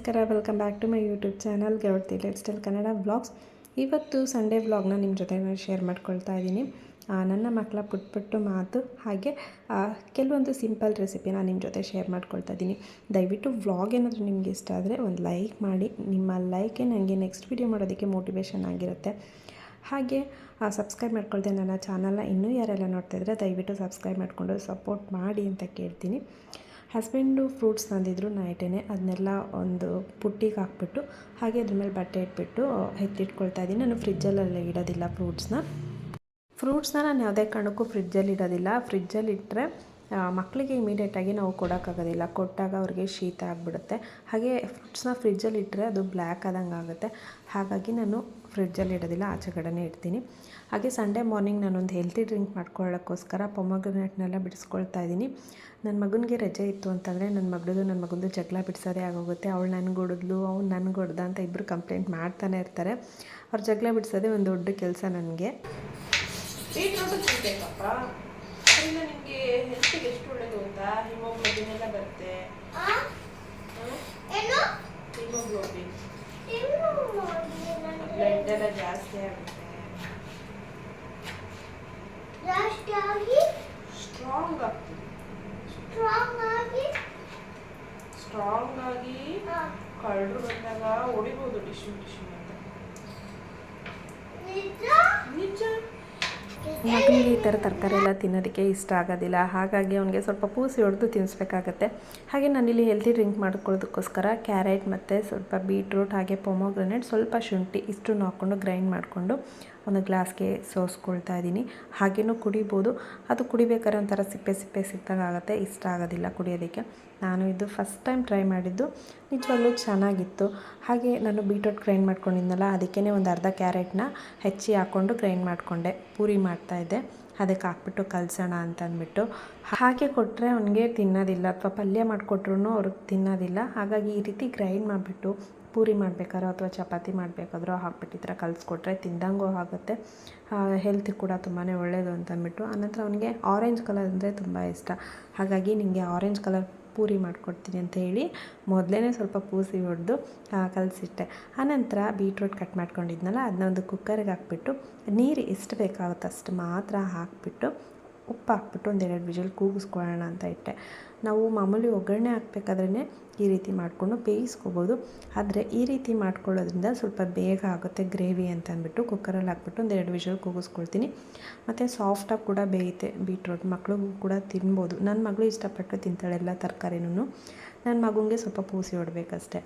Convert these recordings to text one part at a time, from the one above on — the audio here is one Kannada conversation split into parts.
ನಮಸ್ಕಾರ welcome back to my YouTube channel ಗೆಳತಿ ಲೈಫ್ ಸ್ಟೈಲ್ ಕನ್ನಡ ವ್ಲಾಗ್ಸ್ ಇವತ್ತು ಸಂಡೇ ವ್ಲಾಗ್ನ ನಿಮ್ಮ ಜೊತೆ ಶೇರ್ ಮಾಡ್ಕೊಳ್ತಾ ಇದ್ದೀನಿ. ನನ್ನ ಮಕ್ಕಳ ಪುಟ್ ಪುಟ್ಟು ಮಾತು ಹಾಗೆ ಕೆಲವೊಂದು ಸಿಂಪಲ್ ರೆಸಿಪಿನ ನಿಮ್ಮ ಜೊತೆ ಶೇರ್ ಮಾಡ್ಕೊಳ್ತಾ ಇದ್ದೀನಿ. ದಯವಿಟ್ಟು ವ್ಲಾಗ್ ಏನಾದರೂ ನಿಮಗೆ ಇಷ್ಟ ಆದರೆ ಒಂದು ಲೈಕ್ ಮಾಡಿ. ನಿಮ್ಮ ಲೈಕೇ ನನಗೆ ನೆಕ್ಸ್ಟ್ ವಿಡಿಯೋ ಮಾಡೋದಕ್ಕೆ ಮೋಟಿವೇಶನ್ ಆಗಿರುತ್ತೆ. ಹಾಗೆ ಸಬ್ಸ್ಕ್ರೈಬ್ ಮಾಡ್ಕೊಳ್ದೆ ನನ್ನ ಚಾನಲ್ನ ಇನ್ನೂ ಯಾರೆಲ್ಲ ನೋಡ್ತಾ ಇದ್ರೆ ದಯವಿಟ್ಟು ಸಬ್ಸ್ಕ್ರೈಬ್ ಮಾಡಿಕೊಂಡು ಸಪೋರ್ಟ್ ಮಾಡಿ ಅಂತ ಕೇಳ್ತೀನಿ. ಹಸ್ಬೆಂಡು ಫ್ರೂಟ್ಸ್ ತಂದಿದ್ರು ನೈಟೇ ಅದನ್ನೆಲ್ಲ ಒಂದು ಪುಟ್ಟಿಗೆ ಹಾಕ್ಬಿಟ್ಟು, ಹಾಗೆ ಅದ್ರ ಮೇಲೆ ಬಟ್ಟೆ ಇಟ್ಬಿಟ್ಟು ಎತ್ತಿಟ್ಕೊಳ್ತಾ ಇದ್ದೀನಿ. ನಾನು ಫ್ರಿಜ್ಜಲ್ಲೆಲ್ಲ ಇಡೋದಿಲ್ಲ ಫ್ರೂಟ್ಸ್ನ. ಫ್ರೂಟ್ಸ್ನ ನಾನು ಯಾವುದೇ ಕಾರಣಕ್ಕೂ ಫ್ರಿಜ್ಜಲ್ಲಿ ಇಡೋದಿಲ್ಲ. ಫ್ರಿಜ್ಜಲ್ಲಿ ಇಟ್ಟರೆ ಮಕ್ಕಳಿಗೆ ಇಮಿಡಿಯೇಟಾಗಿ ನಾವು ಕೊಡೋಕ್ಕಾಗೋದಿಲ್ಲ. ಕೊಟ್ಟಾಗ ಅವ್ರಿಗೆ ಶೀತ ಆಗಿಬಿಡುತ್ತೆ. ಹಾಗೆ ಫ್ರೂಟ್ಸ್ನ ಫ್ರಿಜ್ಜಲ್ಲಿ ಇಟ್ಟರೆ ಅದು ಬ್ಲ್ಯಾಕ್ ಆದಂಗೆ ಆಗುತ್ತೆ. ಹಾಗಾಗಿ ನಾನು ಫ್ರಿಡ್ಜಲ್ಲಿ ಇಡೋದಿಲ್ಲ, ಆಚೆ ಕಡೆನೇ ಇಡ್ತೀನಿ. ಹಾಗೆ ಸಂಡೇ ಮಾರ್ನಿಂಗ್ ನಾನೊಂದು ಹೆಲ್ತಿ ಡ್ರಿಂಕ್ ಮಾಡ್ಕೊಳ್ಳೋಕ್ಕೋಸ್ಕರ ಪೊಮೊಗ್ರನೇಟ್ನೆಲ್ಲ ಬಿಡಿಸ್ಕೊಳ್ತಾ ಇದ್ದೀನಿ. ನನ್ನ ಮಗನಿಗೆ ರಜೆ ಇತ್ತು ಅಂತಂದರೆ ನನ್ನ ಮಗಳದು ನನ್ನ ಮಗಂದು ಜಗಳ ಬಿಡಿಸೋದೇ ಆಗೋಗುತ್ತೆ. ಅವಳು ನನಗೆ ಹೊಡೆದ್ಲು, ಅವ್ನು ನನಗೆ ಹೊಡೆದ ಅಂತ ಇಬ್ಬರು ಕಂಪ್ಲೇಂಟ್ ಮಾಡ್ತಾನೆ ಇರ್ತಾರೆ. ಅವ್ರ ಜಗಳ ಬಿಡಿಸೋದೇ ಒಂದು ದೊಡ್ಡ ಕೆಲಸ ನನಗೆ. ಅದರಿಂದ ನಿಮಗೆ ಹೆಲ್ತಿಗೆ ಎಷ್ಟು ಒಳ್ಳೇದು ಅಂತ ಹಿಮೋಗ್ಲೋಬಿನ್ ಎಲ್ಲ ಬರುತ್ತೆ. ಹಿಮೋಗ್ಲೋಬಿನ್. ಬ್ಲಡ್ ಎಲ್ಲ ಜಾಸ್ತಿ ಆಗುತ್ತೆ. ಸ್ಟ್ರಾಂಗ್ ಆಗ್ತದೆ. ಸ್ಟ್ರಾಂಗ್ ಆಗಿ? ಸ್ಟ್ರಾಂಗ್ ಆಗಿ ಕಳ್ಳರು ಬಂದಾಗ ಹೊಡಿಬೋದು ಟಿಶ್ಯೂ ಟಿಶ್ಯೂ ಅಂತ. ನಿಜ. ಮಗನಿಗೆ ಈ ಥರ ತರಕಾರಿ ಎಲ್ಲ ತಿನ್ನೋದಕ್ಕೆ ಇಷ್ಟ ಆಗೋದಿಲ್ಲ. ಹಾಗಾಗಿ ಅವನಿಗೆ ಸ್ವಲ್ಪ ಪೂಸಿ ಹೊಡೆದು ತಿನ್ನಿಸ್ಬೇಕಾಗತ್ತೆ ಹಾಗೆ ನಾನಿಲ್ಲಿ ಹೆಲ್ತಿ ಡ್ರಿಂಕ್ ಮಾಡ್ಕೊಳ್ಳೋದಕ್ಕೋಸ್ಕರ ಕ್ಯಾರೆಟ್ ಮತ್ತು ಸ್ವಲ್ಪ ಬೀಟ್ರೂಟ್ ಹಾಗೆ ಪೊಮೊಗ್ರನೇಟ್ ಸ್ವಲ್ಪ ಶುಂಠಿ ಇಷ್ಟನ್ನು ಹಾಕ್ಕೊಂಡು ಗ್ರೈಂಡ್ ಮಾಡಿಕೊಂಡು ಒಂದು ಗ್ಲಾಸ್ಗೆ ಸೋಸ್ಕೊಳ್ತಾ ಇದ್ದೀನಿ. ಹಾಗೇನೂ ಕುಡಿಬೋದು. ಅದು ಕುಡಿಬೇಕಾದ್ರೆ ಒಂಥರ ಸಿಪ್ಪೆ ಸಿಪ್ಪೆ ಸಿಕ್ದಂಗೆ ಆಗುತ್ತೆ. ಇಷ್ಟ ಆಗೋದಿಲ್ಲ ಕುಡಿಯೋದಕ್ಕೆ. ನಾನು ಇದು ಫಸ್ಟ್ ಟೈಮ್ ಟ್ರೈ ಮಾಡಿದ್ದು. ನಿಜವಾಗ್ಲೂ ಚೆನ್ನಾಗಿತ್ತು. ಹಾಗೆ ನಾನು ಬೀಟ್ರೋಟ್ ಗ್ರೈಂಡ್ ಮಾಡ್ಕೊಂಡಿದ್ನಲ್ಲ ಅದಕ್ಕೇ ಒಂದು ಅರ್ಧ ಕ್ಯಾರೆಟ್ನ ಹೆಚ್ಚಿ ಹಾಕ್ಕೊಂಡು ಗ್ರೈಂಡ್ ಮಾಡಿಕೊಂಡೆ. ಪೂರಿ ಮಾಡ್ತಾಯಿದ್ದೆ ಅದಕ್ಕೆ ಹಾಕ್ಬಿಟ್ಟು ಕಲಸೋಣ ಅಂತ ಅಂದ್ಬಿಟ್ಟು ಹಾಗೆ ಕೊಟ್ಟರೆ ಅವನಿಗೆ ತಿನ್ನೋದಿಲ್ಲ. ಅಥವಾ ಪಲ್ಯ ಮಾಡಿಕೊಟ್ರು ಅವ್ರಿಗೆ ತಿನ್ನೋದಿಲ್ಲ. ಹಾಗಾಗಿ ಈ ರೀತಿ ಗ್ರೈಂಡ್ ಮಾಡಿಬಿಟ್ಟು ಪೂರಿ ಮಾಡಬೇಕಾದ್ರೂ ಅಥವಾ ಚಪಾತಿ ಮಾಡಬೇಕಾದ್ರೂ ಹಾಕ್ಬಿಟ್ಟು ಈ ಥರ ಕಲಿಸ್ಕೊಟ್ರೆ ತಿಂದಂಗೂ ಆಗುತ್ತೆ. ಹೆಲ್ತಿಗೆ ಕೂಡ ತುಂಬಾ ಒಳ್ಳೆಯದು ಅಂತ ಅಂದ್ಬಿಟ್ಟು. ಆನಂತರ ಅವನಿಗೆ ಆರೆಂಜ್ ಕಲರ್ ಅಂದರೆ ತುಂಬ ಇಷ್ಟ. ಹಾಗಾಗಿ ನಿಮಗೆ ಆರೆಂಜ್ ಕಲರ್ ಪೂರಿ ಮಾಡಿಕೊಡ್ತೀನಿ ಅಂತ ಹೇಳಿ ಮೊದಲೇ ಸ್ವಲ್ಪ ಪೂಸಿ ಹೊಡೆದು ಕಲಸಿಟ್ಟೆ. ಆನಂತರ ಬೀಟ್ರೂಟ್ ಕಟ್ ಮಾಡ್ಕೊಂಡಿದ್ನಲ್ಲ ಅದನ್ನ ಒಂದು ಕುಕ್ಕರ್ಗೆ ಹಾಕ್ಬಿಟ್ಟು, ನೀರು ಎಷ್ಟು ಬೇಕಾಗುತ್ತೆ ಅಷ್ಟು ಮಾತ್ರ ಹಾಕಿಬಿಟ್ಟು ಉಪ್ಪು ಹಾಕ್ಬಿಟ್ಟು ಒಂದೆರಡು ವಿಜಲ್ ಕೂಗಿಸ್ಕೊಳ್ಳೋಣ ಅಂತ ಇಟ್ಟೆ. ನಾವು ಮಾಮೂಲಿ ಒಗ್ಗರಣೆ ಹಾಕ್ಬೇಕಾದ್ರೇ ಈ ರೀತಿ ಮಾಡಿಕೊಂಡು ಬೇಯಿಸ್ಕೋಬೋದು. ಆದರೆ ಈ ರೀತಿ ಮಾಡ್ಕೊಳ್ಳೋದ್ರಿಂದ ಸ್ವಲ್ಪ ಬೇಗ ಆಗುತ್ತೆ ಗ್ರೇವಿ ಅಂತ ಅಂದ್ಬಿಟ್ಟು ಕುಕ್ಕರಲ್ಲಿ ಹಾಕ್ಬಿಟ್ಟು ಒಂದೆರಡು ವಿಷಲ್ ಕೂಗಿಸ್ಕೊಳ್ತೀನಿ. ಮತ್ತು ಸಾಫ್ಟಾಗಿ ಕೂಡ ಬೇಯುತ್ತೆ ಬೀಟ್ರೋಟ್. ಮಕ್ಕಳು ಕೂಡ ತಿನ್ಬೋದು. ನನ್ನ ಮಗಳು ಇಷ್ಟಪಟ್ಟು ತಿಂತಾಳೆ ಎಲ್ಲ ತರಕಾರಿನೂ ನನ್ನ ಮಗುಗೆ ಸ್ವಲ್ಪ ಪೂಸಿ ಹೊಡ್ಬೇಕಷ್ಟೆ.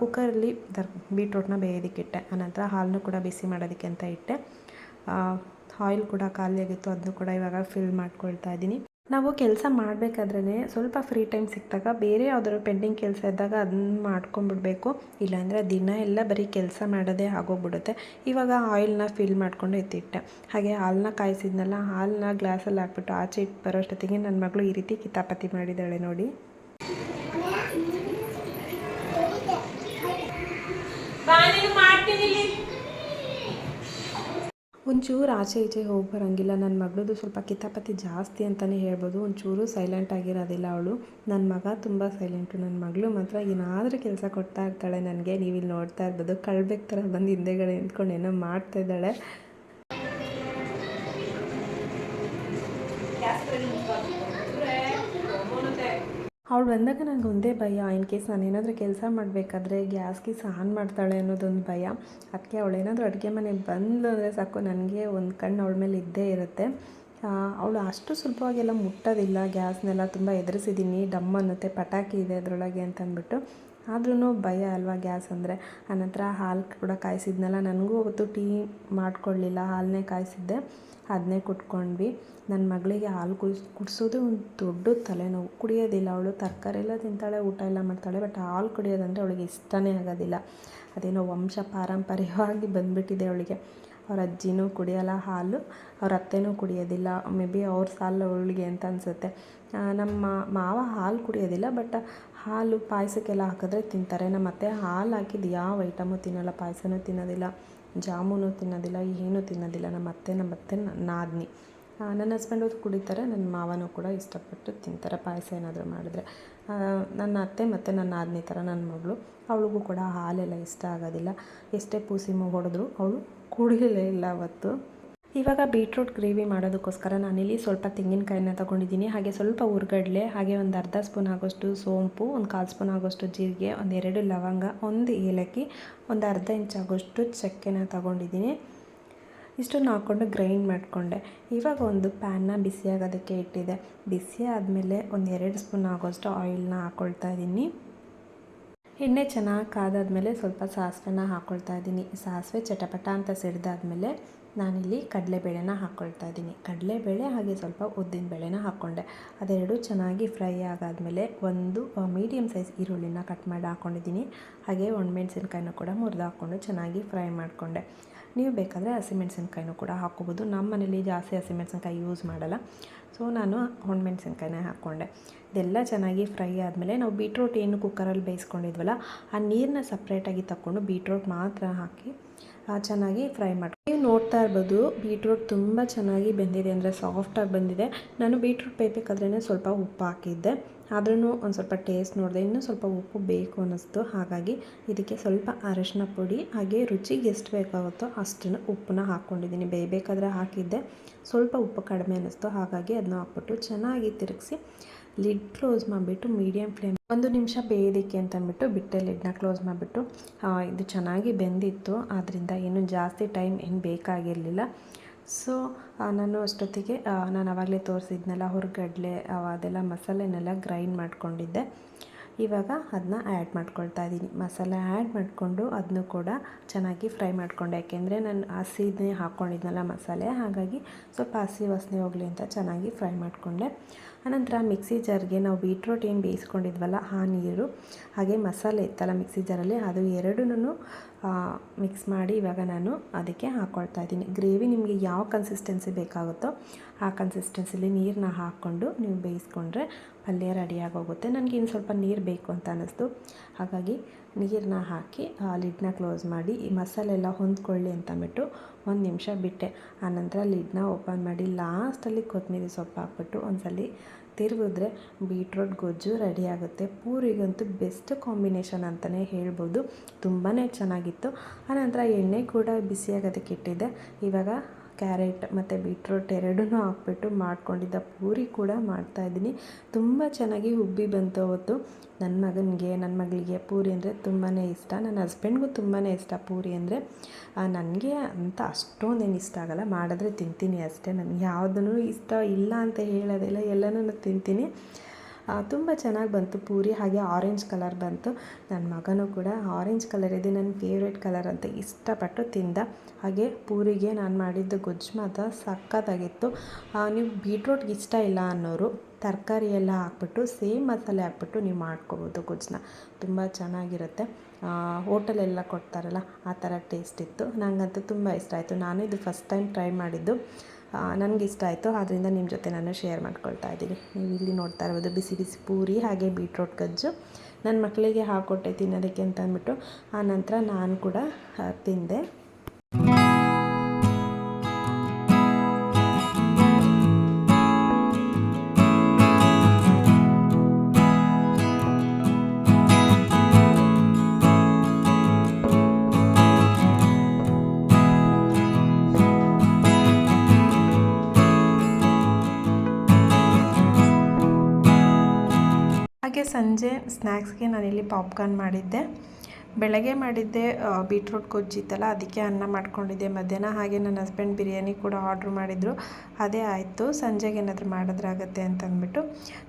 ಕುಕ್ಕರಲ್ಲಿ ತರ್, ಬೀಟ್ರೋಟ್ನ ಬೇಯೋದಕ್ಕಿಟ್ಟೆ ಆನಂತರ ಹಾಲನ್ನು ಕೂಡ ಬಿಸಿ ಮಾಡೋದಕ್ಕೆ ಅಂತ ಇಟ್ಟೆ. ಆಯಿಲ್ ಕೂಡ ಖಾಲಿಯಾಗಿತ್ತು ಅದನ್ನು ಕೂಡ ಇವಾಗ ಫಿಲ್ ಮಾಡ್ಕೊಳ್ತಾ ಇದ್ದೀನಿ. ನಾವು ಕೆಲಸ ಮಾಡಬೇಕಾದ್ರೆ ಸ್ವಲ್ಪ ಫ್ರೀ ಟೈಮ್ ಸಿಕ್ಕಿದಾಗ ಬೇರೆ ಯಾವ್ದಾದ್ರು ಪೆಂಡಿಂಗ್ ಕೆಲಸ ಇದ್ದಾಗ ಅದನ್ನ ಮಾಡ್ಕೊಂಡ್ಬಿಡ್ಬೇಕು ಇಲ್ಲಾಂದರೆ ದಿನ ಎಲ್ಲ ಬರೀ ಕೆಲಸ ಮಾಡೋದೇ ಆಗೋಗ್ಬಿಡುತ್ತೆ. ಇವಾಗ ಆಯಿಲ್ನ ಫಿಲ್ ಮಾಡಿಕೊಂಡು ಎತ್ತಿಟ್ಟೆ. ಹಾಗೆ ಹಾಲನ್ನ ಕಾಯಿಸಿದ್ನಲ್ಲ ಹಾಲನ್ನ ಗ್ಲಾಸಲ್ಲಿ ಹಾಕ್ಬಿಟ್ಟು ಆಚೆ ಇಟ್ಟು ಬರೋಷ್ಟೊತ್ತಿಗೆ ನನ್ನ ಮಗಳು ಈ ರೀತಿ ಕಿತಾಪತಿ ಮಾಡಿದ್ದಾಳೆ ನೋಡಿ. ಮಾಡ್ತೀನಿ ಒಂಚೂರು ಆಚೆ ಈಚೆ ಹೋಗಿ ಬರೋಂಗಿಲ್ಲ. ನನ್ನ ಮಗಳದು ಸ್ವಲ್ಪ ಕಿತಾಪತಿ ಜಾಸ್ತಿ ಅಂತಲೇ ಹೇಳ್ಬೋದು. ಒಂಚೂರು ಸೈಲೆಂಟ್ ಆಗಿರೋದಿಲ್ಲ ಅವಳು. ನನ್ನ ಮಗ ತುಂಬ ಸೈಲೆಂಟು ನನ್ನ ಮಗಳು ಮಾತ್ರ ಏನಾದರೂ ಕೆಲಸ ಕೊಡ್ತಾ ಇರ್ತಾಳೆ ನನಗೆ. ನೀವು ಇಲ್ಲಿ ನೋಡ್ತಾ ಇರ್ಬೋದು. ಕಳ್ಬೇಕು ಥರ ಬಂದು ಹಿಂದೆಗಡೆ ನಿಂತ್ಕೊಂಡು ಏನೋ ಮಾಡ್ತಾ ಇದ್ದಾಳೆ. ಅವಳು ಬಂದಾಗ ನನಗೆ ಒಂದೇ ಭಯ, ಇನ್ ಕೇಸ್ ನಾನು ಏನಾದರೂ ಕೆಲಸ ಮಾಡಬೇಕಾದ್ರೆ ಗ್ಯಾಸ್ ಗೀಸ್ ಆನ್ ಮಾಡ್ತಾಳೆ ಅನ್ನೋದೊಂದು ಭಯ. ಅದಕ್ಕೆ ಅವಳೇನಾದರೂ ಅಡುಗೆ ಮನೆಗೆ ಬಂದು ಅಂದರೆ ಸಾಕು, ನನಗೆ ಒಂದು ಕಣ್ಣು ಅವಳ ಮೇಲೆ ಇದ್ದೇ ಇರುತ್ತೆ. ಅವಳು ಅಷ್ಟು ಸುಲಭವಾಗೆಲ್ಲ ಮುಟ್ಟೋದಿಲ್ಲ, ಗ್ಯಾಸ್ನೆಲ್ಲ ತುಂಬ ಎದುರಿಸಿದ್ದೀನಿ ಡಮ್ ಅನ್ನುತ್ತೆ, ಪಟಾಕಿ ಇದೆ ಅದರೊಳಗೆ ಅಂತ ಅಂದ್ಬಿಟ್ಟು ಆದ್ರೂ ಭಯ ಅಲ್ವಾ ಗ್ಯಾಸ್ ಅಂದರೆ? ಆನಂತರ ಹಾಲು ಕೂಡ ಕಾಯಿಸಿದ್ನಲ್ಲ, ನನಗೂ ಅವತ್ತು ಟೀ ಮಾಡ್ಕೊಳ್ಳಿಲ್ಲ ಹಾಲನ್ನೇ ಕಾಯಿಸಿದ್ದೆ. ಅದನ್ನೇ ಕುಟ್ಕೊಂಡ್ವಿ. ನನ್ನ ಮಗಳಿಗೆ ಹಾಲು ಕುಯ್ಸ್ ಕುಡಿಸೋದು ಒಂದು ದೊಡ್ಡ ತಲೆನೋವು. ಕುಡಿಯೋದಿಲ್ಲ ಅವಳು, ತರಕಾರಿ ಎಲ್ಲ ತಿಂತಾಳೆ, ಊಟ ಎಲ್ಲ ಮಾಡ್ತಾಳೆ, ಬಟ್ ಹಾಲು ಕುಡಿಯೋದಂದರೆ ಅವಳಿಗೆ ಇಷ್ಟನೇ ಆಗೋದಿಲ್ಲ. ಅದೇನೋ ವಂಶ ಪಾರಂಪರ್ಯವಾಗಿ ಬಂದುಬಿಟ್ಟಿದೆ ಅವಳಿಗೆ. ಅವ್ರ ಅಜ್ಜಿನೂ ಕುಡಿಯೋಲ್ಲ ಹಾಲು, ಅವ್ರ ಅತ್ತೆನೂ ಕುಡಿಯೋದಿಲ್ಲ. ಮೇ ಬಿ ಅವ್ರ ಸಾಲ ಅವಳಿಗೆ ಅಂತ ಅನಿಸುತ್ತೆ. ನಮ್ಮ ಮಾವ ಹಾಲು ಕುಡಿಯೋದಿಲ್ಲ, ಬಟ್ ಹಾಲು ಪಾಯಸಕ್ಕೆಲ್ಲ ಹಾಕಿದ್ರೆ ತಿಂತಾರೆ. ನಮ್ಮ ಅತ್ತೆ ಹಾಲು ಹಾಕಿದ ಯಾವ ಐಟಮು ತಿನ್ನೋಲ್ಲ. ಪಾಯಸನೂ ತಿನ್ನೋದಿಲ್ಲ, ಜಾಮೂನು ತಿನ್ನೋದಿಲ್ಲ, ಏನೂ ತಿನ್ನೋದಿಲ್ಲ. ನಮ್ಮ ಅತ್ತೆ ನಮ್ಮ ಅತ್ತೆ ನಾದಿನಿ. ನನ್ನ ಹಸ್ಬೆಂಡು ಕುಡಿತಾರೆ, ನನ್ನ ಮಾವನೂ ಕೂಡ ಇಷ್ಟಪಟ್ಟು ತಿಂತಾರೆ ಪಾಯಸ ಏನಾದರೂ ಮಾಡಿದ್ರೆ. ನನ್ನ ಅತ್ತೆ ಮತ್ತು ನನ್ನ ಆದ್ನಿ ಥರ ನನ್ನ ಮಗಳು, ಅವಳಿಗೂ ಕೂಡ ಹಾಲೆಲ್ಲ ಇಷ್ಟ ಆಗೋದಿಲ್ಲ. ಎಷ್ಟೇ ಪೂಸಿ ಹೊಡೆದ್ರು ಅವಳು ಕುಡಿಯಲೇ ಇಲ್ಲ ಅವತ್ತು. ಇವಾಗ ಬೀಟ್ರೂಟ್ ಗ್ರೇವಿ ಮಾಡೋದಕ್ಕೋಸ್ಕರ ನಾನಿಲ್ಲಿ ಸ್ವಲ್ಪ ತೆಂಗಿನಕಾಯಿನ ತೊಗೊಂಡಿದ್ದೀನಿ. ಹಾಗೆ ಸ್ವಲ್ಪ ಹುರ್ಗಡ್ಲೆ ಹಾಗೆ ಒಂದು ಅರ್ಧ ಸ್ಪೂನ್ ಆಗೋಷ್ಟು ಸೋಂಪು, ಒಂದು ಕಾಲು ಸ್ಪೂನ್ ಆಗೋಷ್ಟು ಜೀರಿಗೆ ಒಂದೆರಡು ಲವಂಗ, ಒಂದು ಏಲಕ್ಕಿ, ಒಂದು ಅರ್ಧ ಇಂಚ್ ಆಗೋಷ್ಟು ಚಕ್ಕೆನ ತಗೊಂಡಿದ್ದೀನಿ. ಇಷ್ಟನ್ನು ಹಾಕ್ಕೊಂಡು ಗ್ರೈಂಡ್ ಮಾಡಿಕೊಂಡೆ. ಇವಾಗ ಒಂದು ಪ್ಯಾನ್ನ ಬಿಸಿಯಾಗೋದಕ್ಕೆ ಇಟ್ಟಿದೆ. ಬಿಸಿ ಆದಮೇಲೆ ಒಂದು ಎರಡು ಸ್ಪೂನ್ ಆಗೋಷ್ಟು ಆಯಿಲ್ನ ಹಾಕ್ಕೊಳ್ತಾ ಇದ್ದೀನಿ. ಎಣ್ಣೆ ಚೆನ್ನಾಗಿ ಕಾದಾದ್ಮೇಲೆ ಸ್ವಲ್ಪ ಸಾಸಿವೆನ ಹಾಕ್ಕೊಳ್ತಾ ಇದ್ದೀನಿ. ಸಾಸಿವೆ ಚಟಪಟ ಅಂತ ಸಿಡ್ದಾದ್ಮೇಲೆ ನಾನಿಲ್ಲಿ ಕಡಲೆಬೇಳೆನ ಹಾಕ್ಕೊಳ್ತಾ ಇದ್ದೀನಿ. ಕಡಲೆಬೇಳೆ ಹಾಗೆ ಸ್ವಲ್ಪ ಉದ್ದಿನ ಬೇಳೆನ ಹಾಕ್ಕೊಂಡೆ. ಅದೆರಡು ಚೆನ್ನಾಗಿ ಫ್ರೈ ಆಗಾದಮೇಲೆ ಒಂದು ಮೀಡಿಯಮ್ ಸೈಜ್ ಈರುಳ್ಳಿನ ಕಟ್ ಮಾಡಿ ಹಾಕ್ಕೊಂಡಿದ್ದೀನಿ ಹಾಗೆ ಒಣಮೆಣ್ಸಿನ್ಕಾಯಿನೂ ಕೂಡ ಮುರಿದು ಹಾಕ್ಕೊಂಡು ಚೆನ್ನಾಗಿ ಫ್ರೈ ಮಾಡಿಕೊಂಡೆ. ನೀವು ಬೇಕಾದರೆ ಹಸಿಮೆಣ್ಸಿನ್ಕಾಯಿನೂ ಕೂಡ ಹಾಕ್ಕೋಬೋದು. ನಮ್ಮ ಮನೇಲಿ ಜಾಸ್ತಿ ಹಸಿಮೆಣ್ಸಿನ್ಕಾಯಿ ಯೂಸ್ ಮಾಡಲ್ಲ. ಸೊ ನಾನು ಒಣಮೆಣ್ಸಿನ್ಕಾಯಿನೇ ಹಾಕ್ಕೊಂಡೆ. ಇದೆಲ್ಲ ಚೆನ್ನಾಗಿ ಫ್ರೈ ಆದಮೇಲೆ ನಾವು ಬೀಟ್ರೋಟ್ ಏನು ಕುಕ್ಕರಲ್ಲಿ ಬೇಯಿಸ್ಕೊಂಡಿದ್ವಲ್ಲ, ಆ ನೀರನ್ನ ಸಪ್ರೇಟಾಗಿ ತಗೊಂಡು ಬೀಟ್ರೋಟ್ ಮಾತ್ರ ಹಾಕಿ ಚೆನ್ನಾಗಿ ಫ್ರೈ ಮಾಡಿ ನೀವು ನೋಡ್ತಾ ಇರ್ಬೋದು, ಬೀಟ್ರೂಟ್ ತುಂಬ ಚೆನ್ನಾಗಿ ಬೆಂದಿದೆ ಅಂದರೆ ಸಾಫ್ಟಾಗಿ ಬಂದಿದೆ. ನಾನು ಬೀಟ್ರೂಟ್ ಬೇಯಬೇಕಾದ್ರೇ ಸ್ವಲ್ಪ ಉಪ್ಪು ಹಾಕಿದ್ದೆ. ಆದ್ರೂ ಒಂದು ಸ್ವಲ್ಪ ಟೇಸ್ಟ್ ನೋಡಿದೆ. ಇನ್ನೂ ಸ್ವಲ್ಪ ಉಪ್ಪು ಬೇಕು ಅನ್ನಿಸ್ತು. ಹಾಗಾಗಿ ಇದಕ್ಕೆ ಸ್ವಲ್ಪ ಅರಶಿನ ಪುಡಿ, ಹಾಗೆ ರುಚಿಗೆ ಎಷ್ಟು ಬೇಕಾಗುತ್ತೋ ಅಷ್ಟನ್ನು ಉಪ್ಪನ್ನ ಹಾಕ್ಕೊಂಡಿದ್ದೀನಿ. ಬೇಯಬೇಕಾದ್ರೆ ಹಾಕಿದ್ದೆ. ಸ್ವಲ್ಪ ಉಪ್ಪು ಕಡಿಮೆ ಅನ್ನಿಸ್ತು. ಹಾಗಾಗಿ ಅದನ್ನ ಹಾಕ್ಬಿಟ್ಟು ಚೆನ್ನಾಗಿ ತಿರುಗಿಸಿ ಲಿಡ್ ಕ್ಲೋಸ್ ಮಾಡಿಬಿಟ್ಟು ಮೀಡಿಯಮ್ ಫ್ಲೇಮ್ ಒಂದು ನಿಮಿಷ ಬೇಯೋದಕ್ಕೆ ಅಂತ ಅಂದ್ಬಿಟ್ಟು ಬಿಟ್ಟೆ ಲಿಡ್ನ ಕ್ಲೋಸ್ ಮಾಡಿಬಿಟ್ಟು. ಇದು ಚೆನ್ನಾಗಿ ಬೆಂದಿತ್ತು ಆದ್ದರಿಂದ ಏನು ಜಾಸ್ತಿ ಟೈಮ್ ಏನು ಬೇಕಾಗಿರಲಿಲ್ಲ. ಸೊ ನಾನು ಅಷ್ಟೊತ್ತಿಗೆ ನಾನು ಆವಾಗಲೇ ತೋರಿಸಿದ್ನಲ್ಲ, ಹುರ್ಗಡ್ಲೆ ಅದೆಲ್ಲ ಮಸಾಲೆನೆಲ್ಲ ಗ್ರೈಂಡ್ ಮಾಡ್ಕೊಂಡಿದ್ದೆ. ಇವಾಗ ಅದನ್ನ ಆ್ಯಡ್ ಮಾಡ್ಕೊಳ್ತಾ ಇದ್ದೀನಿ. ಮಸಾಲೆ ಆ್ಯಡ್ ಮಾಡಿಕೊಂಡು ಅದನ್ನು ಕೂಡ ಚೆನ್ನಾಗಿ ಫ್ರೈ ಮಾಡ್ಕೊಂಡೆ. ಯಾಕೆಂದರೆ ನಾನು ಹಸಿದೇ ಹಾಕ್ಕೊಂಡಿದ್ನಲ್ಲ ಮಸಾಲೆ, ಹಾಗಾಗಿ ಸ್ವಲ್ಪ ಹಸಿ ವಾಸನೆ ಹೋಗಲಿ ಅಂತ ಚೆನ್ನಾಗಿ ಫ್ರೈ ಮಾಡಿಕೊಂಡೆ. ಆನಂತರ ಮಿಕ್ಸಿ ಜಾರ್ಗೆ ನಾವು ಬೀಟ್ರೋಟ್ ಏನು ಬೇಯಿಸ್ಕೊಂಡಿದ್ವಲ್ಲ, ಆ ನೀರು, ಹಾಗೆ ಮಸಾಲೆ ಇತ್ತಲ್ಲ ಮಿಕ್ಸಿ ಜಾರಲ್ಲಿ, ಅದು ಎರಡೂ ಮಿಕ್ಸ್ ಮಾಡಿ ಇವಾಗ ನಾನು ಅದಕ್ಕೆ ಹಾಕ್ಕೊಳ್ತಾ ಇದ್ದೀನಿ. ಗ್ರೇವಿ ನಿಮಗೆ ಯಾವ ಕನ್ಸಿಸ್ಟೆನ್ಸಿ ಬೇಕಾಗುತ್ತೋ ಆ ಕನ್ಸಿಸ್ಟೆನ್ಸಿಲಿ ನೀರನ್ನ ಹಾಕ್ಕೊಂಡು ನೀವು ಬೇಯಿಸ್ಕೊಂಡ್ರೆ ಪಲ್ಯ ರೆಡಿಯಾಗಿ ಹೋಗುತ್ತೆ ನನಗೆ ಇನ್ನು ಸ್ವಲ್ಪ ನೀರು ಬೇಕು ಅಂತ ಅನ್ನಿಸ್ತು. ಹಾಗಾಗಿ ನೀರನ್ನ ಹಾಕಿ ಲಿಡ್ನ ಕ್ಲೋಸ್ ಮಾಡಿ, ಈ ಮಸಾಲೆ ಎಲ್ಲ ಹೊಂದ್ಕೊಳ್ಳಿ ಅಂತ ಅಂದ್ಬಿಟ್ಟು ಒಂದು ನಿಮಿಷ ಬಿಟ್ಟೆ. ಆನಂತರ ಲಿಡ್ನ ಓಪನ್ ಮಾಡಿ ಲಾಸ್ಟಲ್ಲಿ ಕೊತ್ತಂಬರಿ ಸೊಪ್ಪು ಹಾಕ್ಬಿಟ್ಟು ಒಂದ್ಸಲಿ ತಿರುಗಿದ್ರೆ ಬೀಟ್ರೋಟ್ ಗೊಜ್ಜು ರೆಡಿ ಆಗುತ್ತೆ. ಪೂರಿಗಂತೂ ಬೆಸ್ಟ್ ಕಾಂಬಿನೇಷನ್ ಅಂತಲೇ ಹೇಳ್ಬೋದು. ತುಂಬಾ ಚೆನ್ನಾಗಿತ್ತು ಆನಂತರ ಎಣ್ಣೆ ಕೂಡ ಬಿಸಿಯಾಗೋದಕ್ಕೆ ಇಟ್ಟಿದ್ದೆ. ಇವಾಗ ಕ್ಯಾರೆಟ್ ಮತ್ತು ಬೀಟ್ರೋಟ್ ಎರಡೂ ಹಾಕ್ಬಿಟ್ಟು ಮಾಡ್ಕೊಂಡಿದ್ದ ಪೂರಿ ಕೂಡ ಮಾಡ್ತಾಯಿದ್ದೀನಿ ತುಂಬ ಚೆನ್ನಾಗಿ ಉಬ್ಬಿ ಬಂತು ಅವತ್ತು. ನನ್ನ ಮಗನಿಗೆ ನನ್ನ ಮಗಳಿಗೆ ಪೂರಿ ಅಂದರೆ ತುಂಬಾ ಇಷ್ಟ. ನನ್ನ ಹಸ್ಬೆಂಡ್ಗೂ ತುಂಬಾ ಇಷ್ಟ ಪೂರಿ ಅಂದರೆ. ನನಗೆ ಅಂತ ಅಷ್ಟೊಂದೇನು ಇಷ್ಟ ಆಗಲ್ಲ. ಮಾಡಿದ್ರೆ ತಿಂತೀನಿ ಅಷ್ಟೇ. ನನಗೆ ಯಾವುದೂ ಇಷ್ಟ ಇಲ್ಲ ಅಂತ ಹೇಳೋದಿಲ್ಲ. ಎಲ್ಲನೂ ತಿಂತೀನಿ. ತುಂಬ ಚೆನ್ನಾಗಿ ಬಂತು. ಪೂರಿ ಹಾಗೆ ಆರೆಂಜ್ ಕಲರ್ ಬಂತು. ನನ್ನ ಮಗನೂ ಕೂಡ ಆರೆಂಜ್ ಕಲರ್ ಇದೆ. ನನ್ನ ಫೇವ್ರೇಟ್ ಕಲರ್ ಅಂತ ಇಷ್ಟಪಟ್ಟು ತಿಂದ. ಹಾಗೆ ಪೂರಿಗೆ ನಾನು ಮಾಡಿದ್ದು ಗೊಜ್ಜು ಮಾತ್ರ ಸಕ್ಕತ್ತಾಗಿತ್ತು. ನೀವು ಬೀಟ್ರೋಟ್ಗೆ ಇಷ್ಟ ಇಲ್ಲ ಅನ್ನೋರು ತರಕಾರಿ ಎಲ್ಲ ಹಾಕ್ಬಿಟ್ಟು ಸೇಮ್ ಮಸಾಲೆ ಹಾಕ್ಬಿಟ್ಟು ನೀವು ಮಾಡ್ಕೊಬೋದು ಗೊಜ್ಜನ್ನ ತುಂಬ ಚೆನ್ನಾಗಿರುತ್ತೆ. ಹೋಟೆಲೆಲ್ಲ ಕೊಡ್ತಾರಲ್ಲ, ಆ ಥರ ಟೇಸ್ಟ್ ಇತ್ತು. ನನಗಂತೂ ತುಂಬ ಇಷ್ಟ ಆಯಿತು. ನಾನು ಇದು ಫಸ್ಟ್ ಟೈಮ್ ಟ್ರೈ ಮಾಡಿದ್ದು. ನನಗೆ ಇಷ್ಟ ಆಯಿತು. ಆದ್ದರಿಂದ ನಿಮ್ಮ ಜೊತೆ ನಾನು ಶೇರ್ ಮಾಡ್ಕೊಳ್ತಾ ಇದ್ದೀನಿ. ನೀವು ಇಲ್ಲಿ ನೋಡ್ತಾ ಇರ್ಬೋದು ಬಿಸಿ ಬಿಸಿ ಪೂರಿ ಹಾಗೆ ಬೀಟ್ರೋಟ್ ಗಜ್ಜು. ನನ್ನ ಮಕ್ಕಳಿಗೆ ಹಾಕೊಟ್ಟೆ ತಿನ್ನೋದಕ್ಕೆ ಅಂತ ಅಂದ್ಬಿಟ್ಟು ಆ ನಂತರ ನಾನು ಕೂಡ ತಿಂದೆ. ಹಾಗೆ ಸಂಜೆ ಸ್ನ್ಯಾಕ್ಸ್ಗೆ ನಾನಿಲ್ಲಿ ಪಾಪ್ಕಾರ್ನ್ ಮಾಡಿದ್ದೆ. ಬೆಳಗ್ಗೆ ಮಾಡಿದ್ದೆ ಬೀಟ್ರೂಟ್ ಗೊಜ್ಜಿತ್ತಲ್ಲ ಅದಕ್ಕೆ ಅನ್ನ ಮಾಡ್ಕೊಂಡಿದ್ದೆ. ಮಧ್ಯಾಹ್ನ ಹಾಗೆ ನನ್ನ ಹಸ್ಬೆಂಡ್ ಬಿರಿಯಾನಿ ಕೂಡ ಆರ್ಡ್ರ್ ಮಾಡಿದರು. ಅದೇ ಆಯಿತು ಸಂಜೆಗೆ ಏನಾದರೂ ಮಾಡಿದ್ರಾಗತ್ತೆ ಅಂತ ಅಂದ್ಬಿಟ್ಟು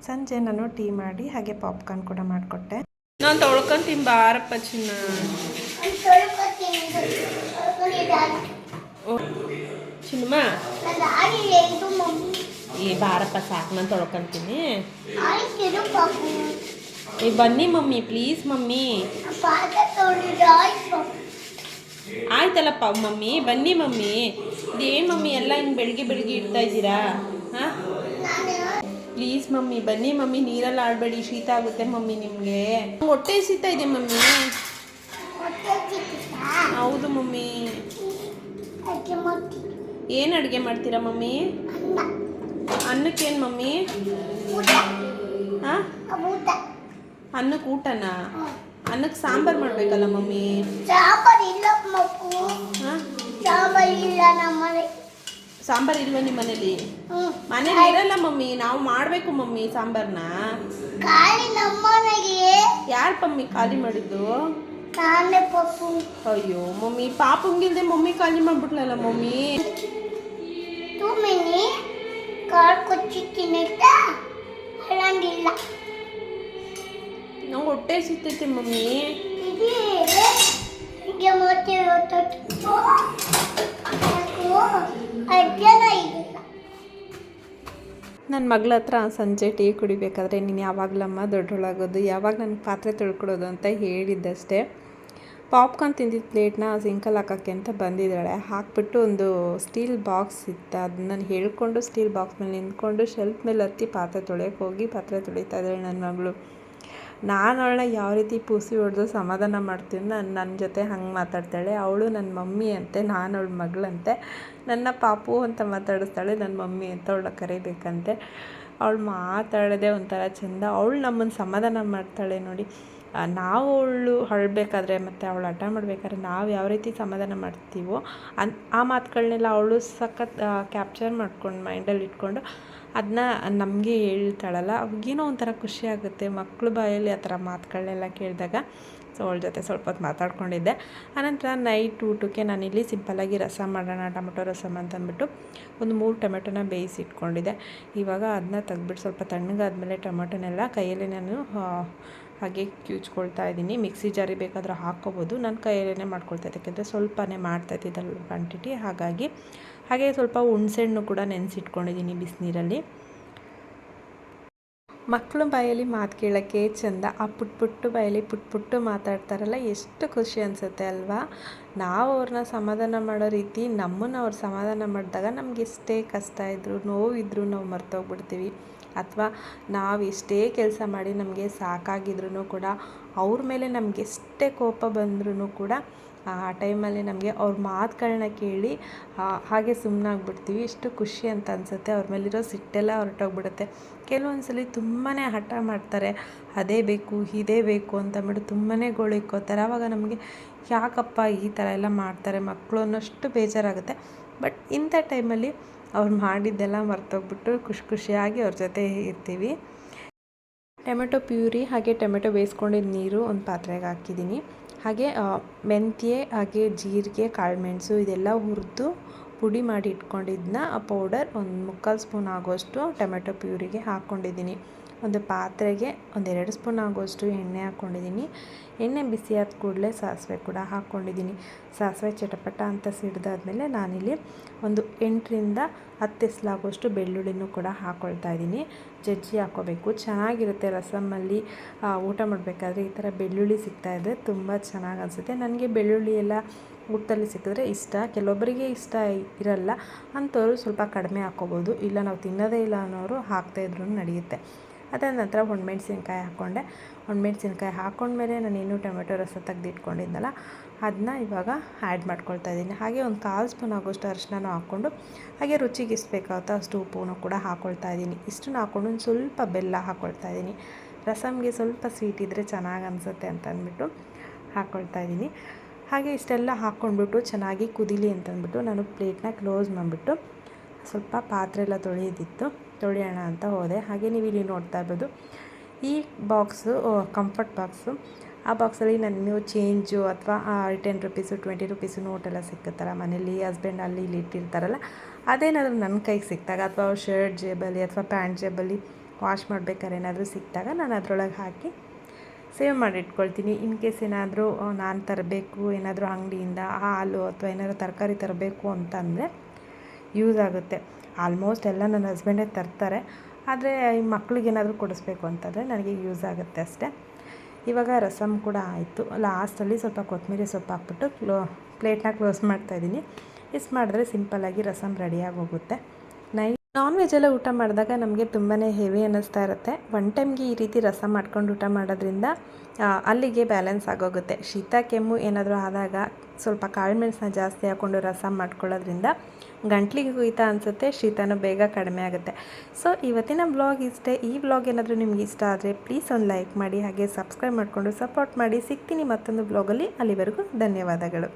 ಸಂಜೆ ನಾನು ಟೀ ಮಾಡಿ ಹಾಗೆ ಪಾಪ್ಕಾರ್ನ್ ಕೂಡ ಮಾಡಿಕೊಟ್ಟೆ. ನಾನು ತೊಳ್ಕೊಂಡು ತಿಂಬ ಆರಪ್ಪ ಚಿನ್ನ. ಓ, ಚಿನ್ನಮ್ಮ ಈ ಬಾರಪ್ಪ ಸಾಕು ನಾನು ತೊಳ್ಕೊಂತೀನಿ. ಏ ಬನ್ನಿ ಮಮ್ಮಿ ಪ್ಲೀಸ್ ಮಮ್ಮಿ. ಆಯ್ತಲ್ಲಪ್ಪ ಮಮ್ಮಿ ಬನ್ನಿ ಮಮ್ಮಿ. ಇದೇನು ಮಮ್ಮಿ ಎಲ್ಲ ಹಿಂಗೆ ಬೆಳಿಗ್ಗೆ ಬೆಳಿಗ್ಗೆ ಇಡ್ತಾ ಇದ್ದೀರಾ? ಹಾಂ? ಪ್ಲೀಸ್ ಮಮ್ಮಿ ಬನ್ನಿ ಮಮ್ಮಿ ನೀರಲ್ಲಿ ಆಡಬೇಡಿ ಶೀತ ಆಗುತ್ತೆ ಮಮ್ಮಿ ನಿಮಗೆ. ಹೊಟ್ಟೆ ಶೀತ ಇದೆ ಮಮ್ಮಿ. ಹೌದು ಮಮ್ಮಿ. ಏನು ಅಡುಗೆ ಮಾಡ್ತೀರಾ ಮಮ್ಮಿ? ಅನ್ನಕ್ಕೇನು ಮಮ್ಮಿ? ಹಾಂ? ಅನ್ನಕ್ಕೆ ಊಟನಾ? ಅನ್ನಕ್ಕೆ ಸಾಂಬಾರು ಮಾಡಬೇಕಲ್ಲ ಮಮ್ಮಿ? ಸಾಂಬಾರ್ ಇಲ್ಲ ಸಾಂಬಾರ್ ಇಲ್ಲ ನಮ್ಮನೆ ಸಾಂಬಾರು ಇಲ್ವಾ ನಿಮ್ಮ ಮನೇಲಿ? ಮನೇಲಿ ಇರಲ್ಲ ಮಮ್ಮಿ ನಾವು ಮಾಡಬೇಕು ಮಮ್ಮಿ ಸಾಂಬಾರನ್ನ ಖಾಲಿ ನಮ್ಮನೆಗೆ ಯಾರು ಮಮ್ಮಿ ಖಾಲಿ ಮಾಡಿದ್ದು? ಅಯ್ಯೋ ಮಮ್ಮಿ ಪಾಪಂಗಿಲ್ದೆ ಮಮ್ಮಿ ಖಾಲಿ ಮಾಡ್ಬಿಟ್ಲಲ್ಲ ಮಮ್ಮಿ? ತುಮಿನಿ ಕಾಳು ಕೊಚ್ಚಿ ತಿನ್ನಕ್ಕ ಹೇಳಂಗಿಲ್ಲ. ನಂಗೆ ಹೊಟ್ಟೆ ಸಿಗ್ತೈತಿ ಮಮ್ಮಿ. ಇಲ್ಲ ನನ್ನ ಮಗಳ ಹತ್ರ ಸಂಜೆ ಟೀ ಕುಡಿಬೇಕಾದ್ರೆ ನೀನು ಯಾವಾಗಲಮ್ಮ ದೊಡ್ಡೊಳಗೋದು ಯಾವಾಗ ನನ್ನ ಪಾತ್ರೆ ತೊಳ್ಕೊಡೋದು ಅಂತ ಹೇಳಿದ್ದಷ್ಟೇ. ಪಾಪ್ಕಾರ್ನ್ ತಿಂದಿದ್ದ ಪ್ಲೇಟ್ನ ಸಿಂಕಲ್ಲಿ ಹಾಕೋಕ್ಕೆ ಅಂತ ಬಂದಿದ್ದಾಳೆ. ಹಾಕ್ಬಿಟ್ಟು ಒಂದು ಸ್ಟೀಲ್ ಬಾಕ್ಸ್ ಇತ್ತು. ಅದನ್ನ ನಾನು ಹೇಳ್ಕೊಂಡು ಸ್ಟೀಲ್ ಬಾಕ್ಸ್ ಮೇಲೆ ನಿಂತ್ಕೊಂಡು ಶೆಲ್ಫ್ ಮೇಲೆ ಹತ್ತಿ ಪಾತ್ರೆ ತೊಳೆಯೋಕೆ ಹೋಗಿ ಪಾತ್ರೆ ತೊಳಿತಾ ಇದ್ದಾಳೆ ನನ್ನ ಮಗಳು. ನಾನು ಅವಳನ್ನ ಯಾವ ರೀತಿ ಪೂಸಿ ಹೊಡೆದು ಸಮಾಧಾನ ಮಾಡ್ತೀನಿ ನಾನು ನನ್ನ ಜೊತೆ ಹಂಗೆ ಮಾತಾಡ್ತಾಳೆ. ಅವಳು ನನ್ನ ಮಮ್ಮಿ ಅಂತೆ, ನಾನು ಅವಳ ಮಗಳಂತೆ. ನನ್ನ ಪಾಪು ಅಂತ ಮಾತಾಡಿಸ್ತಾಳೆ ನನ್ನ ಮಮ್ಮಿ ಅಂತ ಅವಳ ಕರಿಬೇಕಂತೆ. ಅವಳು ಮಾತಾಡೋದೇ ಒಂಥರ ಚೆಂದ, ಅವಳು ನಮ್ಮನ್ನು ಸಮಾಧಾನ ಮಾಡ್ತಾಳೆ ನೋಡಿ. ನಾವು ಅವಳು ಅಳ್ಬೇಕಾದ್ರೆ ಮತ್ತು ಅವಳು ಹಠ ಮಾಡಬೇಕಾದ್ರೆ ನಾವು ಯಾವ ರೀತಿ ಸಮಾಧಾನ ಮಾಡ್ತೀವೋ ಅನ್ ಆ ಮಾತುಗಳನ್ನೆಲ್ಲ ಅವಳು ಸಖತ್ ಕ್ಯಾಪ್ಚರ್ ಮಾಡ್ಕೊಂಡು ಮೈಂಡಲ್ಲಿ ಇಟ್ಕೊಂಡು ಅದನ್ನ ನಮಗೆ ಹೇಳ್ತಾಳಲ್ಲ. ಅವಾಗೇನೋ ಒಂಥರ ಖುಷಿ ಆಗುತ್ತೆ. ಮಕ್ಕಳು ಬಾಯಲ್ಲಿ ಆ ಥರ ಮಾತುಗಳನ್ನೆಲ್ಲ ಕೇಳಿದಾಗ ಸೊ ಅವಳ ಜೊತೆ ಸ್ವಲ್ಪ ಹೊತ್ತು ಮಾತಾಡ್ಕೊಂಡಿದ್ದೆ. ಆನಂತರ ನೈಟ್ ಊಟಕ್ಕೆ ನಾನಿಲ್ಲಿ ಸಿಂಪಲ್ಲಾಗಿ ರಸ ಮಾಡೋಣ, ಟೊಮೆಟೊ ರಸಮ್ ಅಂತ ಅಂದ್ಬಿಟ್ಟು ಒಂದು ಮೂರು ಟೊಮೆಟೊನ ಬೇಯಿಸಿ ಇಟ್ಕೊಂಡಿದ್ದೆ ಇವಾಗ ಅದನ್ನ ತೆಗ್ದುಬಿಟ್ಟು ಸ್ವಲ್ಪ ತಣ್ಣಗಾದ್ಮೇಲೆ ಟೊಮೆಟೊನೆಲ್ಲ ಕೈಯಲ್ಲಿ ನಾನು ಹಾಗೆ ಕ್ಯೂಚ್ಕೊಳ್ತಾ ಇದ್ದೀನಿ. ಮಿಕ್ಸಿ ಜಾರಿ ಬೇಕಾದರೂ ಹಾಕ್ಕೋಬೋದು. ನನ್ನ ಕೈಯಲ್ಲೇ ಮಾಡ್ಕೊಳ್ತಾ ಯಾಕೆಂದರೆ ಸ್ವಲ್ಪನೇ ಮಾಡ್ತಾ ಇದ್ದಿದ್ದಲ್ಲ ಕ್ವಾಂಟಿಟಿ ಹಾಗಾಗಿ, ಹಾಗೆ ಸ್ವಲ್ಪ ಹುಣ್ಸೆಹಣ್ಣು ಕೂಡ ನೆನೆಸಿಟ್ಕೊಂಡಿದ್ದೀನಿ ಬಿಸಿನೀರಲ್ಲಿ. ಮಕ್ಕಳು ಬಾಯಲ್ಲಿ ಮಾತು ಕೇಳೋಕ್ಕೆ ಚಂದ, ಆ ಪುಟ್ ಪುಟ್ಟು ಬಾಯಲ್ಲಿ ಪುಟ್ ಪುಟ್ಟು ಮಾತಾಡ್ತಾರಲ್ಲ, ಎಷ್ಟು ಖುಷಿ ಅನಿಸುತ್ತೆ ಅಲ್ವಾ? ನಾವು ಅವ್ರನ್ನ ಸಮಾಧಾನ ಮಾಡೋ ರೀತಿ, ನಮ್ಮನ್ನು ಅವ್ರು ಸಮಾಧಾನ ಮಾಡಿದಾಗ ನಮ್ಗೆ ಎಷ್ಟೇ ಕಷ್ಟ ಇದ್ದರೂ ನೋವಿದ್ರೂ ನಾವು ಮರ್ತೋಗ್ಬಿಡ್ತೀವಿ. ಅಥವಾ ನಾವು ಎಷ್ಟೇ ಕೆಲಸ ಮಾಡಿ ನಮಗೆ ಸಾಕಾಗಿದ್ರೂ ಕೂಡ ಅವ್ರ ಮೇಲೆ ನಮಗೆ ಎಷ್ಟೇ ಕೋಪ ಬಂದ್ರೂ ಕೂಡ ಆ ಟೈಮಲ್ಲಿ ನಮಗೆ ಅವ್ರ ಮಾತುಗಳನ್ನ ಕೇಳಿ ಹಾಗೆ ಸುಮ್ಮನಾಗ್ಬಿಡ್ತೀವಿ ಎಷ್ಟು ಖುಷಿ ಅಂತ ಅನಿಸುತ್ತೆ. ಅವ್ರ ಮೇಲಿರೋ ಸಿಟ್ಟೆಲ್ಲ ಹೊರಟೋಗ್ಬಿಡುತ್ತೆ ಕೆಲವೊಂದು ಸಲ ತುಂಬಾ ಹಠ ಮಾಡ್ತಾರೆ. ಅದೇ ಬೇಕು, ಇದೇ ಬೇಕು ಅಂತಂದ್ಬಿಟ್ಟು ತುಂಬಾ ಗೋಳಿಕ್ಕೋತಾರೆ ಆವಾಗ ನಮಗೆ ಯಾಕಪ್ಪ ಈ ಥರ ಎಲ್ಲ ಮಾಡ್ತಾರೆ ಮಕ್ಕಳು ಅನ್ನೋಷ್ಟು ಬೇಜಾರಾಗುತ್ತೆ. ಬಟ್ ಇಂಥ ಟೈಮಲ್ಲಿ ಅವ್ರು ಮಾಡಿದ್ದೆಲ್ಲ ಮರ್ತೋಗ್ಬಿಟ್ಟು ಖುಷಿ ಖುಷಿಯಾಗಿ ಅವ್ರ ಜೊತೆ ಇರ್ತೀವಿ. ಟೊಮೆಟೊ ಪ್ಯೂರಿ ಹಾಗೆ ಟೊಮೆಟೊ ಬೇಯಿಸ್ಕೊಂಡಿದ್ದ ನೀರು ಒಂದು ಪಾತ್ರೆಗೆ ಹಾಕಿದ್ದೀನಿ. ಹಾಗೆ ಮೆಂತ್ಯೆ, ಹಾಗೆ ಜೀರಿಗೆ, ಕಾಳುಮೆಣಸು ಇದೆಲ್ಲ ಹುರಿದು ಪುಡಿ ಮಾಡಿ ಇಟ್ಕೊಂಡಿದ್ದನ್ನ ಆ ಪೌಡರ್ ಒಂದು ಮುಕ್ಕಾಲು ಸ್ಪೂನ್ ಆಗೋಷ್ಟು ಟೊಮೆಟೊ ಪ್ಯೂರಿಗೆ ಹಾಕ್ಕೊಂಡಿದ್ದೀನಿ. ಒಂದು ಪಾತ್ರೆಗೆ ಒಂದೆರಡು ಸ್ಪೂನ್ ಆಗೋಷ್ಟು ಎಣ್ಣೆ ಹಾಕ್ಕೊಂಡಿದ್ದೀನಿ. ಎಣ್ಣೆ ಬಿಸಿ ಆದ ಕೂಡಲೇ ಸಾಸಿವೆ ಕೂಡ ಹಾಕ್ಕೊಂಡಿದ್ದೀನಿ. ಸಾಸಿವೆ ಚಟಪಟ ಅಂತ ಸಿಡ್ದಾದ್ಮೇಲೆ ನಾನಿಲ್ಲಿ ಒಂದು ಎಂಟರಿಂದ ಹತ್ತು ಎಸ್ಲಾಗುವಷ್ಟು ಬೆಳ್ಳುಳ್ಳಿನೂ ಕೂಡ ಹಾಕ್ಕೊಳ್ತಾ ಇದ್ದೀನಿ. ಜಜ್ಜಿ ಹಾಕೋಬೇಕು. ಚೆನ್ನಾಗಿರುತ್ತೆ ರಸಮಲ್ಲಿ ಊಟ ಮಾಡಬೇಕಾದ್ರೆ ಈ ಥರ ಬೆಳ್ಳುಳ್ಳಿ ಸಿಗ್ತಾ ಇದ್ದರೆ ತುಂಬ ಚೆನ್ನಾಗಿ ಅನಿಸುತ್ತೆ. ನನಗೆ ಬೆಳ್ಳುಳ್ಳಿ ಎಲ್ಲ ಊಟದಲ್ಲಿ ಸಿಕ್ಕಿದ್ರೆ ಇಷ್ಟ. ಕೆಲವೊಬ್ಬರಿಗೆ ಇಷ್ಟ ಇರಲ್ಲ. ಅಂಥವ್ರು ಸ್ವಲ್ಪ ಕಡಿಮೆ ಹಾಕ್ಕೋಬೋದು. ಇಲ್ಲ, ನಾವು ತಿನ್ನೋದೇ ಇಲ್ಲ ಅನ್ನೋರು ಹಾಕ್ತಾಯಿದ್ರು ನಡೆಯುತ್ತೆ. ಅದಾದ ನಂತರ ಒಣಮೆಣ್ಸಿನ್ಕಾಯಿ ಹಾಕ್ಕೊಂಡೆ ಒಣಮೆಣ್ಸಿನ್ಕಾಯಿ ಹಾಕ್ಕೊಂಡ್ಮೇಲೆ ನಾನು ಇನ್ನೂ ಟೊಮೆಟೊ ರಸ ತೆಗೆದಿಟ್ಕೊಂಡಿದ್ನಲ್ಲ, ಅದನ್ನ ಇವಾಗ ಆ್ಯಡ್ ಮಾಡ್ಕೊಳ್ತಾ ಇದ್ದೀನಿ. ಹಾಗೆ ಒಂದು ಕಾಲು ಸ್ಪೂನ್ ಆಗೋಷ್ಟು ಅರಿಶಿನ ಹಾಕ್ಕೊಂಡು, ಹಾಗೆ ರುಚಿಗೆ ಎಷ್ಟು ಬೇಕಾಗುತ್ತೋ ಅಷ್ಟು ಉಪ್ಪುನೂ ಕೂಡ ಹಾಕ್ಕೊಳ್ತಾ ಇದ್ದೀನಿ. ಇಷ್ಟನ್ನು ಹಾಕ್ಕೊಂಡು ಒಂದು ಸ್ವಲ್ಪ ಬೆಲ್ಲ ಹಾಕ್ಕೊಳ್ತಾ ಇದ್ದೀನಿ. ರಸಮ್ಗೆ ಸ್ವಲ್ಪ ಸ್ವೀಟ್ ಇದ್ದರೆ ಚೆನ್ನಾಗಿ ಅನಿಸುತ್ತೆ ಅಂತ ಅಂದ್ಬಿಟ್ಟು ಹಾಕ್ಕೊಳ್ತಾ ಇದ್ದೀನಿ. ಹಾಗೆ ಇಷ್ಟೆಲ್ಲ ಹಾಕ್ಕೊಂಡ್ಬಿಟ್ಟು ಚೆನ್ನಾಗಿ ಕುದೀಲಿ ಅಂತಂದ್ಬಿಟ್ಟು ನಾನು ಪ್ಲೇಟ್ನ ಕ್ಲೋಸ್ ಮಾಡಿಬಿಟ್ಟು ಸ್ವಲ್ಪ ಪಾತ್ರೆ ಎಲ್ಲ ತೊಳೆಯೋದಿತ್ತು ತೊಳೆಯೋಣ ಅಂತ ಹೋದೆ. ಹಾಗೆ ನೀವು ಇಲ್ಲಿ ನೋಡ್ತಾ ಇರ್ಬೋದು. ಈ ಬಾಕ್ಸು ಕಂಫರ್ಟ್ ಬಾಕ್ಸು ಆ ಬಾಕ್ಸಲ್ಲಿ ನಾನು ಚೇಂಜು ಅಥವಾ ಟೆನ್ ರುಪೀಸು ಟ್ವೆಂಟಿ ರುಪೀಸು ನೋಟೆಲ್ಲ ಸಿಕ್ಕತ್ತಲ್ಲ ಮನೇಲಿ ಹಸ್ಬೆಂಡ್ ಅಲ್ಲಿ ಇಲ್ಲಿ ಇಟ್ಟಿರ್ತಾರಲ್ಲ, ಅದೇನಾದರೂ ನನ್ನ ಕೈಗೆ ಸಿಕ್ಕಿದಾಗ ಅಥವಾ ಶರ್ಟ್ ಜೇಬಲ್ಲಿ ಅಥವಾ ಪ್ಯಾಂಟ್ ಜೇಬಲ್ಲಿ ವಾಶ್ ಮಾಡ್ಬೇಕಾದ್ರೆ ಏನಾದರೂ ಸಿಕ್ಕಿದಾಗ ನಾನು ಅದರೊಳಗೆ ಹಾಕಿ ಸೇವ್ ಮಾಡಿ ಇಟ್ಕೊಳ್ತೀನಿ. ಇನ್ ಕೇಸ್ ಏನಾದರೂ ನಾನು ತರಬೇಕು, ಏನಾದರೂ ಅಂಗಡಿಯಿಂದ ಹಾಲು ಅಥವಾ ಏನಾದರೂ ತರಕಾರಿ ತರಬೇಕು ಅಂತಂದರೆ ಯೂಸ್ ಆಗುತ್ತೆ. ಆಲ್ಮೋಸ್ಟ್ ಎಲ್ಲ ನನ್ನ ಹಸ್ಬೆಂಡೇ ತರ್ತಾರೆ. ಆದರೆ ಈ ಮಕ್ಳಿಗೆ ಏನಾದರೂ ಕೊಡಿಸ್ಬೇಕು ಅಂತಂದರೆ ನನಗೆ ಯೂಸ್ ಆಗುತ್ತೆ ಅಷ್ಟೇ. ಇವಾಗ ರಸಮ್ ಕೂಡ ಆಯಿತು. ಲಾಸ್ಟಲ್ಲಿ ಸ್ವಲ್ಪ ಕೊತ್ತಂಬರಿ ಸೊಪ್ಪು ಹಾಕ್ಬಿಟ್ಟು ಕ್ಲೋ, ಪ್ಲೇಟ್ನ ಕ್ಲೋಸ್ ಮಾಡ್ತಾಯಿದ್ದೀನಿ ಇಸ್ ಮಾಡಿದ್ರೆ ಸಿಂಪಲ್ಲಾಗಿ ರಸಮ್ ರೆಡಿಯಾಗಿ ಹೋಗುತ್ತೆ ನೈ ನಾನ್ ವೆಜ್ ಎಲ್ಲ ಊಟ ಮಾಡಿದಾಗ ನಮಗೆ ತುಂಬಾ ಹೆವಿ ಅನ್ನಿಸ್ತಾ ಇರುತ್ತೆ. ಒನ್ ಟೈಮ್ಗೆ ಈ ರೀತಿ ರಸ ಮಾಡ್ಕೊಂಡು ಊಟ ಮಾಡೋದ್ರಿಂದ ಅಲ್ಲಿಗೆ ಬ್ಯಾಲೆನ್ಸ್ ಆಗೋಗುತ್ತೆ. ಶೀತ, ಕೆಮ್ಮು ಏನಾದರೂ ಆದಾಗ ಸ್ವಲ್ಪ ಕಾಳುಮೆಣಸನ್ನ ಜಾಸ್ತಿ ಹಾಕ್ಕೊಂಡು ರಸ ಮಾಡ್ಕೊಳ್ಳೋದ್ರಿಂದ ಗಂಟ್ಲಿಗೆ ಕುಯ್ತಾ ಅನಿಸುತ್ತೆ, ಶೀತನೂ ಬೇಗ ಕಡಿಮೆ ಆಗುತ್ತೆ. ಸೊ ಇವತ್ತಿನ ಬ್ಲಾಗ್ ಇಷ್ಟೇ. ಈ ಬ್ಲಾಗ್ ಏನಾದರೂ ನಿಮ್ಗೆ ಇಷ್ಟ ಆದರೆ ಪ್ಲೀಸ್ ಒಂದು ಲೈಕ್ ಮಾಡಿ, ಹಾಗೆ ಸಬ್ಸ್ಕ್ರೈಬ್ ಮಾಡಿಕೊಂಡು ಸಪೋರ್ಟ್ ಮಾಡಿ. ಸಿಗ್ತೀನಿ ಮತ್ತೊಂದು ಬ್ಲಾಗಲ್ಲಿ ಅಲ್ಲಿವರೆಗೂ ಧನ್ಯವಾದಗಳು.